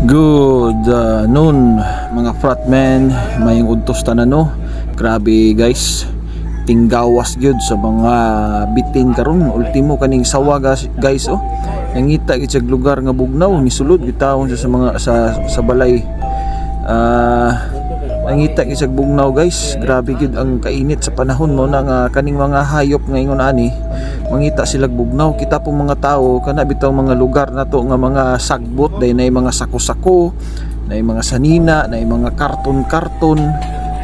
Good uh, noon mga fratmen, mayong udtos tanan no. Grabe guys. Tinggawas gyud sa mga bitin karon ultimo kaning sawa guys oh. Nangita gid lugar nga bugnaw nisulod gitawon sa mga sa sa balay. Ah nangita gid bugnaw guys. Grabe gid ang kainit sa panahon mo na nga kaning mga hayop ngayon ani mangita sila bugnaw. Kita pong mga tao kana bitaw mga lugar na to nga mga sagbot. Day na mga sako-sako na mga sanina na mga karton-karton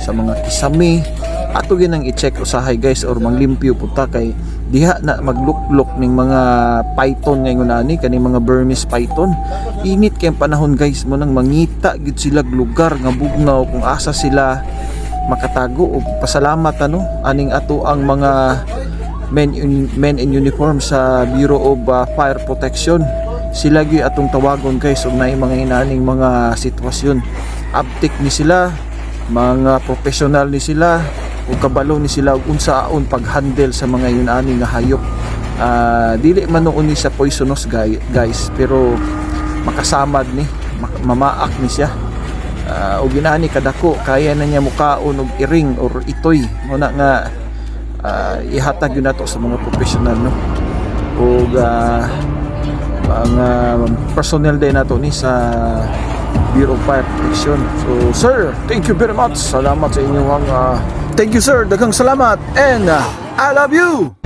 sa mga kisame. Ato ginang i-check usahay guys or manglimpyo puta kay diha na magluklok ning mga python ngayon ani kani mga Burmese python. Init kay panahon guys mo nang mangita gid sila lugar nga bugnaw kung asa sila makatago og pasalamat ano? Aning ato ang mga men in, men in uniform sa Bureau of uh, Fire Protection. Sila gyud atong tawagon guys ug naay mga inaning mga sitwasyon. Abtik ni sila mga professional ni sila ug kabalo ni sila ug unsaon pag-handle sa mga yunani nga hayop. Ah, dili man noon ni sa poisonous guy, guys pero makasamad ni mamaak ni siya. Uh, ug ginani kadako kaya na niya mukaon og iring or itoy. Mo na nga ah, ihatag yun nato sa mga professional no? Ug ah, mga personnel din nato ni sa Bureau of Fire Protection. So sir thank you very much. Salamat sa inyong ah, thank you sir. Daghang salamat and ah, I love you